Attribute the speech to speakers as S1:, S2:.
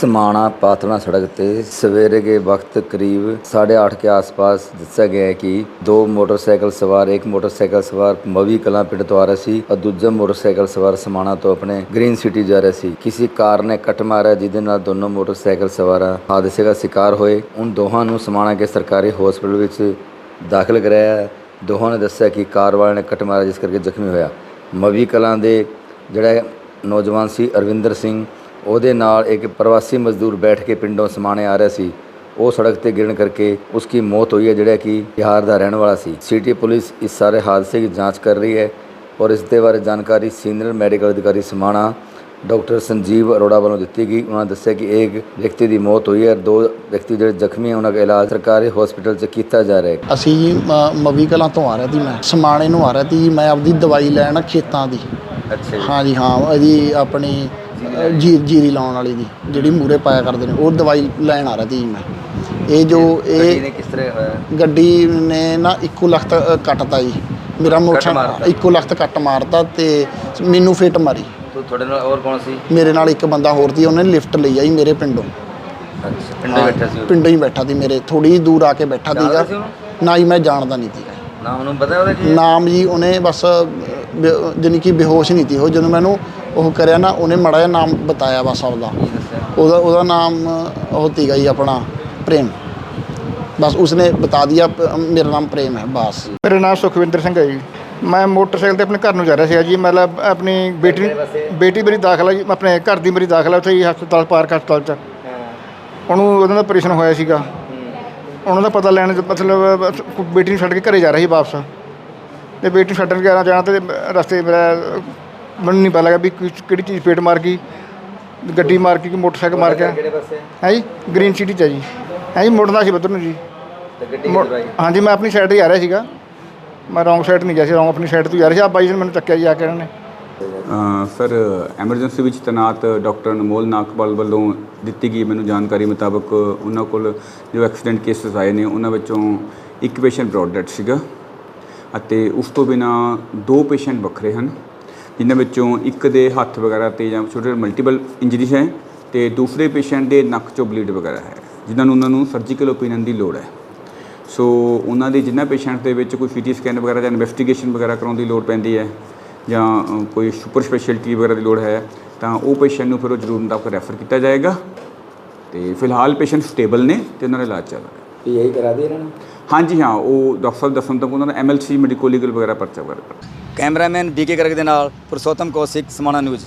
S1: ਸਮਾਣਾ ਪਾਤਣਾ ਸੜਕ ਤੇ ਸਵੇਰੇ ਦੇ ਵਕਤ ਕਰੀਬ 8:30 ਕੇ ਆਸ-ਪਾਸ ਦੱਸਿਆ ਗਿਆ ਹੈ ਕਿ ਦੋ ਮੋਟਰਸਾਈਕਲ ਸਵਾਰ, ਇੱਕ ਮੋਟਰਸਾਈਕਲ ਸਵਾਰ ਮਵੀ ਕਲਾਂ ਪਿੰਡ ਤੋਂ ਆ ਰਿਹਾ ਸੀ ਅਤੇ ਦੂਜਾ ਮੋਟਰਸਾਈਕਲ ਸਵਾਰ ਸਮਾਣਾ ਤੋਂ ਆਪਣੇ ਗ੍ਰੀਨ ਸਿਟੀ ਜਾ ਰਿਹਾ ਸੀ। ਕਿਸੇ ਕਾਰ ਨੇ ਕੱਟ ਮਾਰਿਆ ਜਿਹਦੇ ਨਾਲ ਦੋਨੋਂ ਮੋਟਰਸਾਈਕਲ ਸਵਾਰਾਂ ਹਾਦਸੇ ਦਾ ਸ਼ਿਕਾਰ ਹੋਏ। ਉਹਨਾਂ ਦੋਹਾਂ ਨੂੰ ਸਮਾਣਾ ਕੇ ਸਰਕਾਰੀ ਹਸਪਤਾਲ ਵਿੱਚ ਦਾਖਲ ਕਰਾਇਆ। ਦੋਹਾਂ ਨੇ ਦੱਸਿਆ ਕਿ ਕਾਰ ਵਾਲੇ ਨੇ ਕੱਟ ਮਾਰਿਆ, ਜਿਸ ਕਰਕੇ ਜ਼ਖਮੀ ਹੋਇਆ। ਮਵੀ ਕਲਾਂ ਦੇ ਜਿਹੜਾ ਨੌਜਵਾਨ ਸੀ ਅਰਵਿੰਦਰ ਸਿੰਘ ਉਹਦੇ ਨਾਲ ਇੱਕ ਪ੍ਰਵਾਸੀ ਮਜ਼ਦੂਰ ਬੈਠ ਕੇ ਪਿੰਡੋਂ ਸਮਾਣੇ ਆ ਰਿਹਾ ਸੀ। ਉਹ ਸੜਕ ਤੇ ਗਿਰਨ ਕਰਕੇ ਉਸकी ਮੌਤ ਹੋਈ ਹੈ ਜਿਹੜਾ ਕਿ ਬਿਹਾਰ ਦਾ ਰਹਿਣ ਵਾਲਾ ਸੀ। ਸਿਟੀ ਪੁਲਿਸ ਇਸ ਸਾਰੇ ਹਾਦਸੇ ਦੀ ਜਾਂਚ ਕਰ ਰਹੀ ਹੈ ਔਰ ਇਸ ਦੇ ਬਾਰੇ ਜਾਣਕਾਰੀ ਸੀਨੀਅਰ ਮੈਡੀਕਲ ਅਧਿਕਾਰੀ ਸਮਾਣਾ ਡਾਕਟਰ ਸੰਜੀਵ ਅਰੋੜਾ ਵੱਲੋਂ ਦਿੱਤੀ ਗਈ। ਉਹਨਾਂ ਦੱਸਿਆ ਕਿ ਇੱਕ ਵਿਅਕਤੀ ਦੀ ਮੌਤ ਹੋਈ ਹੈ। ਦੋ ਵਿਅਕਤੀ ਜਿਹੜੇ ਜ਼ਖਮੀ ਹੈ ਉਹਨਾਂ ਦਾ ਇਲਾਜ ਸਰਕਾਰੀ ਹਸਪਤਾਲ 'ਚ ਕੀਤਾ ਜਾ ਰਿਹਾ ਹੈ।
S2: ਅਸੀਂ ਮਵੀ ਕਲਾਂ ਤੋਂ ਆ ਰਿਹਾ ਸੀ ਮੈਂ। ਸਮਾਣੇ ਨੂੰ ਆ ਰਿਹਾ ਸੀ ਮੈਂ ਆਪਦੀ ਦਵਾਈ ਲੈਣ ਖੇਤਾਂ ਦੀ।
S1: ਅੱਛਾ
S2: ਹਾਂ ਜੀ ਹਾਂ ਇਹਦੀ ਆਪਣੀ ਜੀ ਜੀਰੀ ਲਾਉਣ ਵਾਲੀ ਦੀ ਜਿਹੜੀ ਮੂਰੇ ਪਾਇਆ ਕਰਦੇ ਨੇ ਉਹ ਦਵਾਈ ਲੈਣ ਆ ਰਿਹਾ ਸੀ ਮੈਂ ਇਹ ਜੋ ਇਹ
S1: ਕਿਸ ਤਰ੍ਹਾਂ ਹੋਇਆ
S2: ਗੱਡੀ ਨੇ ਨਾ ਇੱਕੋ ਲਖਤ ਅ, ਕੱਟਤਾ ਜੀ ਮੇਰਾ
S1: ਮਾਰਤਾ।
S2: ਮੋਟਰ ਇੱਕੋ ਲਖਤ ਕੱਟ ਮਾਰਤਾ ਤੇ ਮੈਨੂੰ ਫਿੱਟ ਮਾਰੀ
S1: ਤੂੰ ਤੁਹਾਡੇ ਨਾਲ ਹੋਰ ਕੌਣ ਸੀ
S2: ਮੇਰੇ ਨਾਲ ਇੱਕ ਬੰਦਾ ਹੋਰ ਸੀ ਉਹਨੇ ਲਿਫਟ ਲਈ ਆਈ ਮੇਰੇ ਪਿੰਡੋਂ
S1: ਪਿੰਡੇ ਬੈਠਾ ਸੀ ਉਹ?
S2: ਪਿੰਡੋਂ ਹੀ ਬੈਠਾ ਸੀ ਮੇਰੇ ਥੋੜੀ ਦੂਰ ਆ ਕੇ ਬੈਠਾ ਸੀਗਾ? ਨਾ ਹੀ ਮੈਂ ਜਾਣਦਾ ਨਹੀਂ ਸੀਗਾ
S1: ਨਾਮ ਉਹਨੂੰ ਪਤਾ ਉਹਦਾ ਕੀ?
S2: ਨਾਮ ਜੀ ਉਹਨੇ ਬਸ ਜਾਨੀ ਕਿ ਬੇਹੋਸ਼ ਨਹੀਂ ਸੀ ਉਹ ਜਦੋਂ ਮੈਨੂੰ ਉਹ ਕਰਿਆ ਨਾ, ਉਹਨੇ ਮੜਾ ਜਿਹਾ ਨਾਮ ਬਤਾਇਆ ਬਸ ਆਪਦਾ। ਉਹਦਾ ਉਹਦਾ ਨਾਮ, ਉਹ ਤੀਗਾ ਜੀ ਆਪਣਾ, ਪ੍ਰੇਮ। ਬਸ ਉਸਨੇ ਬਤਾ ਦਿਆ, ਮੇਰਾ ਨਾਮ ਪ੍ਰੇਮ ਹੈ, ਬਸ।
S3: ਮੇਰਾ ਨਾਮ ਸੁਖਵਿੰਦਰ ਸਿੰਘ ਹੈ ਜੀ। ਮੈਂ ਮੋਟਰਸਾਈਕਲ ਤੇ ਆਪਣੇ ਘਰ ਨੂੰ ਜਾ ਰਿਹਾ ਸੀ ਜੀ। ਮਤਲਬ ਆਪਣੀ ਬੇਟੀ ਬੇਟੀ ਮੇਰੀ ਦਾਖਲਾ ਜੀ। ਆਪਣੇ ਘਰ ਦੀ ਮੇਰੀ ਦਾਖਲਾ ਉੱਥੇ ਹੀ ਹਸਪਤਾਲ, ਪਾਰਕ ਹਸਪਤਾਲ ਚ। ਉਹਨੂੰ ਉਹਨਾਂ ਦਾ ਆਪਰੇਸ਼ਨ ਹੋਇਆ ਸੀਗਾ। ਉਹਨਾਂ ਦਾ ਪਤਾ ਲੈਣ ਮਤਲਬ, ਬੇਟੀ ਨੂੰ ਛੱਡ ਕੇ ਘਰੇ ਜਾ ਰਿਹਾ ਸੀ ਵਾਪਸ। ਤੇ ਬੇਟੀ ਨੂੰ ਛੱਡਣ ਗਿਆ, ਜਾਣਾ ਤੇ ਰਸਤੇ ਮੇਰਾ ਮੈਨੂੰ ਨਹੀਂ ਪਤਾ ਲੱਗਾ ਵੀ ਕਿਹੜੀ ਚੀਜ਼ ਪੇਟ ਮਾਰ ਗਈ ਗੱਡੀ ਮਾਰ ਗਈ ਕਿ ਮੋਟਰਸਾਈਕਲ ਮਾਰ ਗਿਆ।
S1: ਕਿਹੜੇ ਪਾਸੇ?
S3: ਹੈ ਜੀ? ਗ੍ਰੀਨ ਸਿਟੀ ਚ ਹੈ ਜੀ। ਹੈ ਜੀ? ਮੁੜਨਾ ਸੀ ਬੱਦਰ ਨੂੰ ਜੀ।
S1: ਤੇ ਗੱਡੀ
S3: ਮੁੜ- ਹਾਂਜੀ ਮੈਂ ਆਪਣੀ ਸਾਈਡ ਤੇ ਹੀ ਆ ਰਿਹਾ ਸੀਗਾ। ਮੈਂ ਰੌਂਗ ਸਾਈਡ ਨਹੀਂ ਗਿਆ ਸੀ ਰੌਂਗ ਆਪਣੀ ਸਾਈਡ ਤੋਂ ਹੀ ਆ ਰਿਹਾ ਸੀ। ਆ ਬਾਈ ਜੀ ਨੇ ਮੈਨੂੰ ਚੱਕਿਆ ਜੀ ਆ ਕੇ ਇਹਨਾਂ ਨੇ।
S4: ਅ, ਸਰ ਐਮਰਜੈਂਸੀ ਵਿੱਚ ਤੈਨਾਤ ਡਾਕਟਰ ਅਨਮੋਲ ਨਾਕਪਾਲ ਵੱਲੋਂ ਦਿੱਤੀ ਗਈ ਮੈਨੂੰ ਜਾਣਕਾਰੀ ਮੁਤਾਬਕ ਉਹਨਾਂ ਕੋਲ ਜੋ ਐਕਸੀਡੈਂਟ ਕੇਸਸ ਆਏ ਨੇ ਉਹਨਾਂ ਵਿੱਚੋਂ ਇੱਕ ਪੇਸ਼ੈਂਟ ਬ੍ਰੌਡ ਡੈਡ ਸੀਗਾ ਅਤੇ ਉਸ ਤੋਂ ਬਿਨਾ ਦੋ ਪੇਸ਼ੈਂਟ ਵੱਖਰੇ ਹਨ। ਜਿਨ੍ਹਾਂ ਵਿੱਚੋਂ ਇੱਕ ਦੇ ਹੱਥ ਵਗੈਰਾ ਤੇ ਜਾਂ ਛੋਟੇ ਮਲਟੀਪਲ ਇੰਜਰੀਜ਼ ਹੈ ਤੇ ਦੂਸਰੇ ਪੇਸ਼ੈਂਟ ਦੇ ਨੱਕ ਚੋਂ ਬਲੀਡ ਵਗੈਰਾ ਹੈ ਜਿਨ੍ਹਾਂ ਨੂੰ ਉਹਨਾਂ ਨੂੰ ਸਰਜੀਕਲ ਓਪੀਨੀਅਨ ਦੀ ਲੋੜ ਹੈ। ਸੋ ਉਹਨਾਂ ਦੇ ਜਿਨ੍ਹਾਂ ਪੇਸ਼ੈਂਟ ਦੇ ਵਿੱਚ ਕੋਈ ਸੀਟੀ ਸਕੈਨ ਵਗੈਰਾ ਜਾਂ ਇਨਵੈਸਟੀਗੇਸ਼ਨ ਵਗੈਰਾ ਕਰਾਉਣ ਦੀ ਲੋੜ ਪੈਂਦੀ ਹੈ ਜਾਂ ਕੋਈ ਸੁਪਰ ਸਪੈਸ਼ਲਿਟੀ ਵਗੈਰਾ ਦੀ ਲੋੜ ਹੈ ਤਾਂ ਉਹ ਪੇਸ਼ੈਂਟ ਨੂੰ ਫਿਰ ਉਹ ਜ਼ਰੂਰ ਮੁਤਾਬਕ ਰੈਫਰ ਕੀਤਾ ਜਾਏਗਾ। ਤੇ ਫਿਲਹਾਲ ਪੇਸ਼ੈਂਟ ਸਟੇਬਲ ਨੇ ਤੇ ਉਹਨਾਂ ਦਾ ਇਲਾਜ ਚੱਲ ਰਿਹਾ
S1: ਪੀਆਈ ਕਰਾ ਦੀ ਇਹਨਾਂ ਨੂੰ?
S4: ਹਾਂਜੀ ਹਾਂ ਉਹ ਡਾਕਟਰ ਸਾਹਿਬ ਦੱਸਣ ਤੱਕ ਉਹਨਾਂ ਦਾ ਐਮਐਲਸੀ ਮੈਡੀਕੋ ਲੀਗਲ ਵਗੈਰਾ ਪਰਚਾ ਵਗੈਰਾ।
S1: ਕੈਮਰਾਮੈਨ ਬੀਕੇ ਕਰਕ ਦੇ ਨਾਲ ਪੁਰਸ਼ੋਤਮ ਕੌਸ਼ਿਕ ਸਮਾਣਾ ਨਿਊਜ਼।